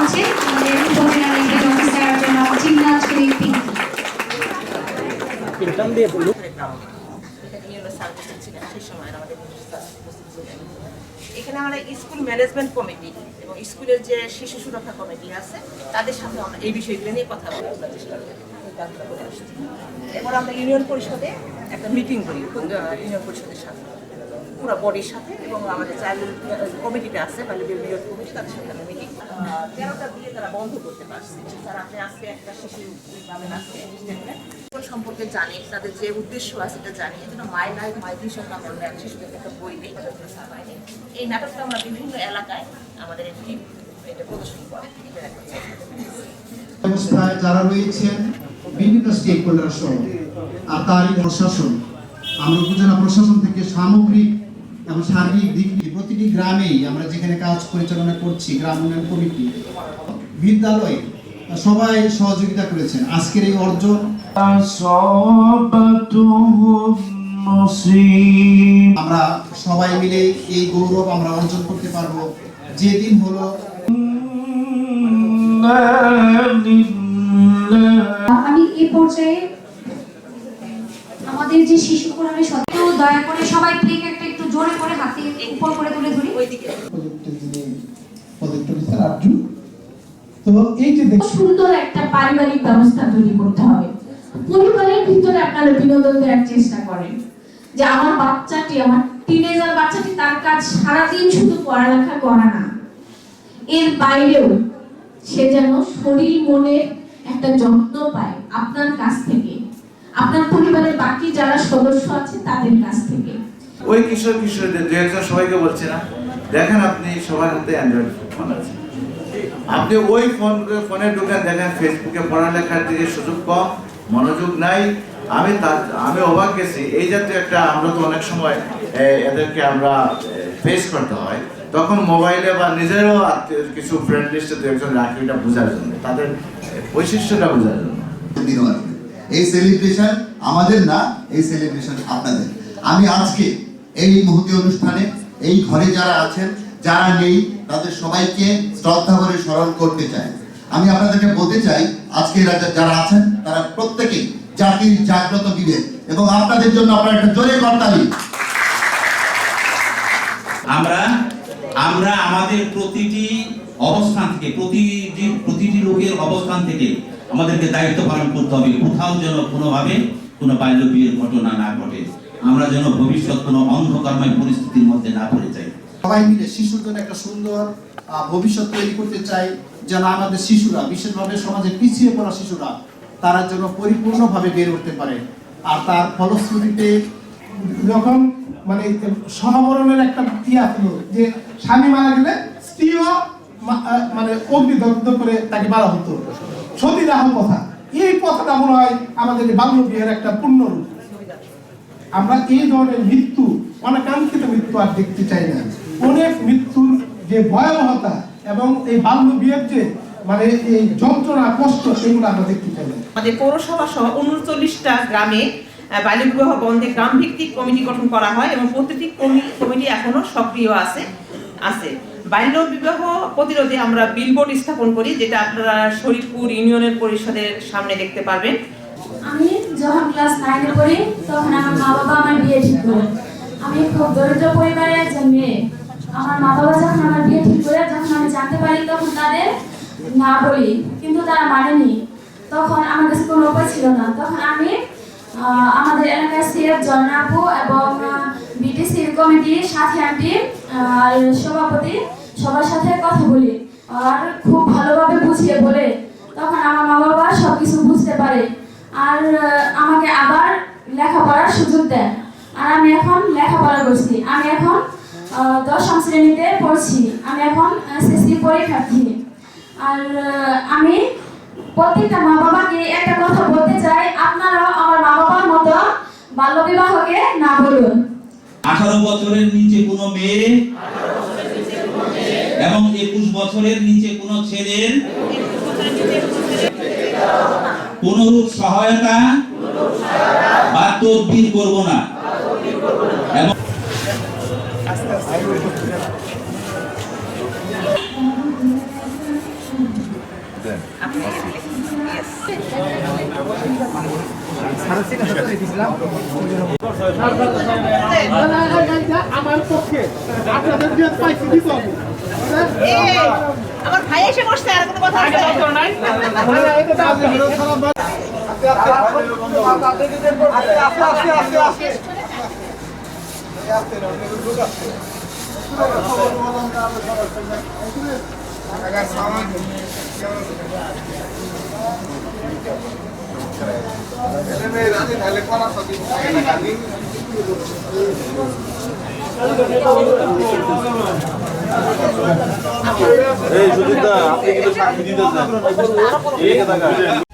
করছে আমাদের এখানে আমরা স্কুল ম্যানেজমেন্ট কমিটি এবং স্কুলের যে শিশু সুরক্ষা কমিটি আছে, তাদের সাথে আমরা এই বিষয়গুলো নিয়ে কথা বলার চেষ্টা করি। আসছি। আমরা ইউনিয়ন পরিষদে একটা মিটিং করি ইউনিয়ন পরিষদের সাথে। পুরো বডির সাথে এবং আমাদের চাইল্ড কমিটিটা আছে মানে বিরোধী কমিটি তাদের সাথে আমরা মিটিং তেরোটা দিয়ে তারা বন্ধ করতে পারছে। স্যার আপনি আজকে একটা শিশু পাবেন সম্পর্কে জানি, তাদের যে উদ্দেশ্য আছে এটা জানি। এই জন্য মাই লাইফ মাই ভিশন নামে আমরা শিশুদের একটা বই দিই এই নাটকটা আমরা বিভিন্ন এলাকায় আমাদের একটি এটা প্রদর্শন করে ব্যবস্থায় যারা রয়েছেন, বিভিন্ন স্টেক হোল্ডার সহ, আর তারই প্রশাসন। আমরা উপজেলা প্রশাসন থেকে সামগ্রিক এবং সার্বিক দিক দিয়ে প্রতিটি গ্রামেই আমরা যেখানে কাজ পরিচালনা করছি গ্রাম উন্নয়ন কমিটি বিদ্যালয়ে সবাই সহযোগিতা করেছেন। আজকের এই অর্জন আমরা সবাই মিলে এই গৌরব আমরা অর্জন করতে পারব। যেদিন হলো আমি এ পর্যায়ে আমাদের যে শিশু কোরআনে সত্য দয়া করে সবাই প্লেক একটা জোরে করে হাতে উপর করে তুলে ধরি। তো এই যে সুন্দর একটা পারিবারিক ব্যবস্থা তৈরি করতে হবে। পরিবারের ভিতরে আপনারা বিনোদন দেওয়ার চেষ্টা করেন। যে আমার বাচ্চাটি আমার টিনেজার বাচ্চাটি তার কাজ সারাদিন শুধু পড়ালেখা করা না। এর বাইরেও সে যেন শরীর মনের একটা যত্ন পায় আপনার কাছ থেকে। আপনার পরিবারের বাকি যারা সদস্য আছে তাদের কাছ থেকে। ওই কিশোর কিশোরদের, দু একজন সবাইকে বলছে না। দেখেন আপনি সবার হাতে অ্যান্ড্রয়েড ফোন আছে। আপনি ওই ফোন ফোনে ঢুকে দেখেন ফেসবুকে পড়ালেখার দিকে সুযোগ কম, মনোযোগ নাই। আমি তা- আমি অবাক গেছি এই জাতীয় একটা, আমরা তো অনেক সময় এদেরকে আমরা ফেস করতে হয়। তখন মোবাইলে বা নিজেরও আত্মীয়, কিছু ফ্রেন্ড লিস্টে দু একজন রাখি, এটা বোঝার জন্য। তাদের বৈশিষ্ট্যটা বোঝার জন্য। এই সেলিব্রেশন আমাদের না, এই সেলিব্রেশন আপনাদের। আমি আজকে এই মুহূর্তে অনুষ্ঠানে, এই ঘরে যারা আছেন, যারা নেই, তাদের সবাইকে শ্রদ্ধা করে স্মরণ করতে চাই। আমি আপনাদেরকে বলতে চাই, আজকে যারা আছেন, তারা প্রত্যেকেই জাতির জাগ্রত বিবেক এবং আপনাদের জন্য আপনারা একটা জোরে করতালি আমরা আমরা আমাদের প্রতিটি অবস্থান থেকে, প্রতিটি প্রতিটি লোকের অবস্থান থেকে আমাদেরকে দায়িত্ব পালন করতে হবে। কোথাও যেন কোনোভাবে কোনো বাল্য বিয়ের ঘটনা না ঘটে। আমরা যেন ভবিষ্যৎ কোনো অন্ধকারময় পরিস্থিতির মধ্যে না পড়ে যাই। সবাই মিলে শিশুর জন্য একটা সুন্দর ভবিষ্যৎ তৈরি করতে চাই, যেন আমাদের শিশুরা, বিশেষভাবে সমাজে পিছিয়ে পড়া শিশুরা, তারা যেন পরিপূর্ণভাবে বের উঠতে পারে। আর তার ফলশ্রুতিতে যখন মানে সহমরণের একটা ইয়া ছিল যে স্বামী মারা গেলে স্ত্রীও মানে অগ্নিদগ্ধ করে তাকে মারা হতো। সতীদাহ কথা। এই কথাটা মনে হয় আমাদের বাল্য বিয়ের একটা পূর্ণ রূপ। আমরা এই ধরনের মৃত্যু অনাকাঙ্ক্ষিত মৃত্যু আর দেখতে চাই না। অনেক মৃত্যুর যে ভয়াবহতা এবং এই বাল্য বিয়ের যে মানে এই যন্ত্রণা কষ্ট সেগুলো আমরা দেখতে চাই না। আমাদের পৌরসভা সহ উনচল্লিশটা গ্রামে আহ, বাল্য বিবাহ বন্ধে গ্রাম ভিত্তিক কমিটি গঠন করা হয় এবং প্রতিটি কমি- কমিটি এখনও সক্রিয় আছে আছে। বাল্য বিবাহ প্রতিরোধে আমরা বিলবোর্ড স্থাপন করি যেটা আপনারা শরীফপুর ইউনিয়নের পরিষদের সামনে দেখতে পারবেন। আমি যখন ক্লাস নাইনে পড়ি, তখন আমার মা বাবা আমার বিয়ে ঠিক করে। আমি খুব দরিদ্র পরিবারের একজন মেয়ে। আমার মা বাবা যখন আমার বিয়ে ঠিক করে, যখন আমি জানতে পারি, তখন তাদের না বলি, কিন্তু তারা মানেনি। তখন আমার কাছে কোনো উপায় ছিল না। তখন আমি আমাদের এলাকার সিএফ জর্নাপু এবং বিটিসির কমিটির সাথে আর সভাপতি সবার সাথে কথা বলি। আর খুব ভালোভাবে বুঝিয়ে বলে। তখন আমার মা বাবা সবকিছু বুঝতে পারে। আর আমাকে আবার লেখাপড়ার সুযোগ দেন। আর আমি এখন লেখাপড়া করছি। আমি এখন দশম শ্রেণীতে পড়ছি। আমি এখন এসএসসি পরীক্ষার্থী আর আমি প্রত্যেকটা মা বাবাকে একটা কথা বলতে চাই। আপনারাও আমার মা বাবার মতো বাল্যবিবাহকে না বলুন। আঠারো বছরের নিচে কোনো মেয়ে এবং একুশ বছরের নিচে কোনো ছেলের কোনরূপ সহায়তা বা তদবির করব না। এবং আমার পক্ষে আপনাদের পাইছি দিতে হবে। এই, আমার ভাই এসে বসছে আর কোনো কথা আছে? এই সুজিতা আপনি কিন্তু সাক্ষী দিতেছেন